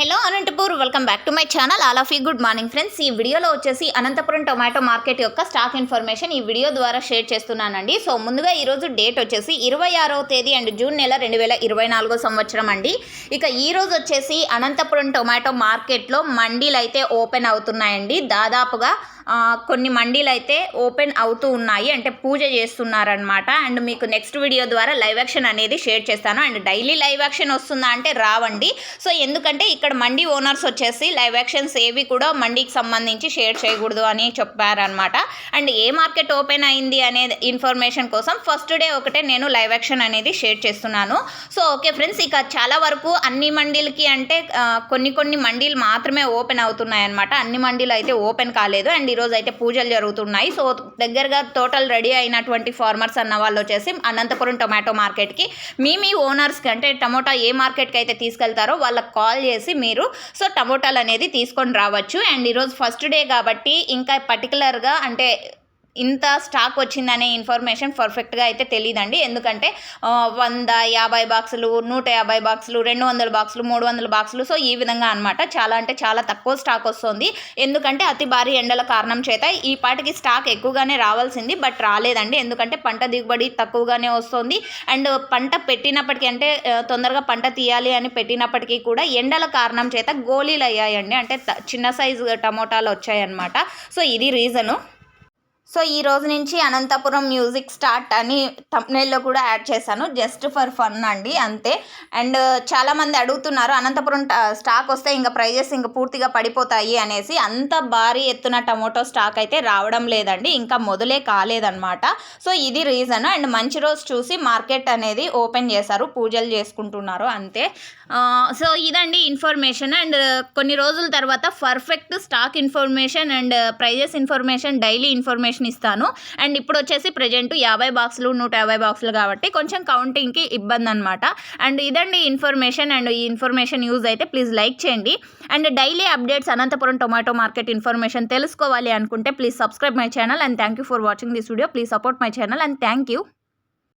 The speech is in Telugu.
Hello Anantapur welcome back to my channel. All of you good morning friends. ఈ వీడియోలో వచ్చేసి అనంతపురం టొమాటో మార్కెట్ యొక్క స్టాక్ ఇన్ఫర్మేషన్ ఈ వీడియో ద్వారా షేర్ చేస్తున్నానండి. సో ముందుగా ఈరోజు డేట్ వచ్చేసి ఇరవై ఆరవ తేదీ అండ్ జూన్ నెల రెండు వేల ఇరవై నాలుగో సంవత్సరం అండి. ఇక ఈరోజు వచ్చేసి అనంతపురం టొమాటో మార్కెట్లో మండీలు అయితే ఓపెన్ అవుతున్నాయండి. దాదాపుగా కొన్ని మండీలు అయితే ఓపెన్ అవుతూ ఉన్నాయి. అంటే పూజ చేస్తున్నారనమాట అండ్ మీకు నెక్స్ట్ వీడియో ద్వారా లైవ్ యాక్షన్ అనేది షేర్ చేస్తాను. అండ్ డైలీ లైవ్ యాక్షన్ వస్తుందా అంటే రావండి. సో ఎందుకంటే ఇక్కడ మండీ ఓనర్స్ వచ్చేసి లైవ్ యాక్షన్స్ ఏవి కూడా మండీకి సంబంధించి షేర్ చేయకూడదు అని చెప్పారనమాట అండ్ ఏ మార్కెట్ ఓపెన్ అయింది అనే ఇన్ఫర్మేషన్ కోసం ఫస్ట్ డే ఒకటే నేను లైవ్ యాక్షన్ అనేది షేర్ చేస్తున్నాను. సో ఓకే ఫ్రెండ్స్ ఇక చాలా వరకు అన్ని మండీలకి అంటే కొన్ని కొన్ని మండీలు మాత్రమే ఓపెన్ అవుతున్నాయి అనమాట అన్ని మండీలు అయితే ఓపెన్ కాలేదు. అండ్ ఈరోజు అయితే పూజలు జరుగుతున్నాయి. సో దగ్గరగా టోటల్ రెడీ అయినటువంటి ఫార్మర్స్ అన్న వాళ్ళు వచ్చేసి అనంతపురం టొమాటో మార్కెట్కి. మీ మీ ఓనర్స్కి అంటే టమోటా ఏ మార్కెట్కి అయితే తీసుకెళ్తారో వాళ్ళకి కాల్ చేసి మీరు సో టమోటాలు అనేది తీసుకొని రావచ్చు. అండ్ ఈరోజు ఫస్ట్ డే కాబట్టి ఇంకా పర్టికులర్గా అంటే ఇంత స్టాక్ వచ్చిందనే ఇన్ఫర్మేషన్ పర్ఫెక్ట్గా అయితే తెలియదండి ఎందుకంటే వంద యాభై బాక్సులు నూట యాభై బాక్సులు రెండు వందల బాక్సులు మూడు వందల బాక్సులు. సో ఈ విధంగా అనమాట చాలా అంటే చాలా తక్కువ స్టాక్ వస్తుంది. ఎందుకంటే అతి భారీ ఎండల కారణం చేత ఈ పాటికి స్టాక్ ఎక్కువగానే రావాల్సింది బట్ రాలేదండి. ఎందుకంటే పంట దిగుబడి తక్కువగానే వస్తుంది. అండ్ పంట పెట్టినప్పటికీ అంటే తొందరగా పంట తీయాలి అని పెట్టినప్పటికీ కూడా ఎండల కారణం చేత గోళీలు అయ్యాయండి. అంటే చిన్న సైజు టమోటాలు వచ్చాయన్నమాట. సో ఇది రీజను. సో ఈ రోజు నుంచి అనంతపురం మ్యూజిక్ స్టార్ట్ అని తమ్నేల్లో కూడా యాడ్ చేశాను. జస్ట్ ఫర్ ఫన్ అండి అంతే. అండ్ చాలామంది అడుగుతున్నారు అనంతపురం ట- స్టాక్ వస్తే ఇంకా ప్రైజెస్ ఇంకా పూర్తిగా పడిపోతాయి అనేసి. అంత భారీ ఎత్తున టమోటో స్టాక్ అయితే రావడం లేదండి ఇంకా మొదలే కాలేదన్నమాట. సో ఇది రీజన్. అండ్ మంచి రోజు చూసి మార్కెట్ అనేది ఓపెన్ చేశారు పూజలు చేసుకుంటున్నారు అంతే. సో ఇదండి ఇన్ఫర్మేషన్. అండ్ కొన్ని రోజుల తర్వాత perfect stock information and prices information daily information information ఇస్తాను. అండ్ ఇప్పుడు వచ్చేసి ప్రజెంట్ యాభై బాక్సులు నూట యాభై బాక్సులు కాబట్టి కొంచెం కౌంటింగ్కి ఇబ్బంది అనమాట అండ్ ఇదండి ఇన్ఫర్మేషన్ అండ్ ఈ ఇన్ఫర్మేషన్ యూజ్ అయితే ప్లీజ్ లైక్ చేయండి. And daily updates Anantapuram tomato market information తెలుసుకోవాలి అనుకుంటే please subscribe my channel and thank you for watching this video please support my channel and thank you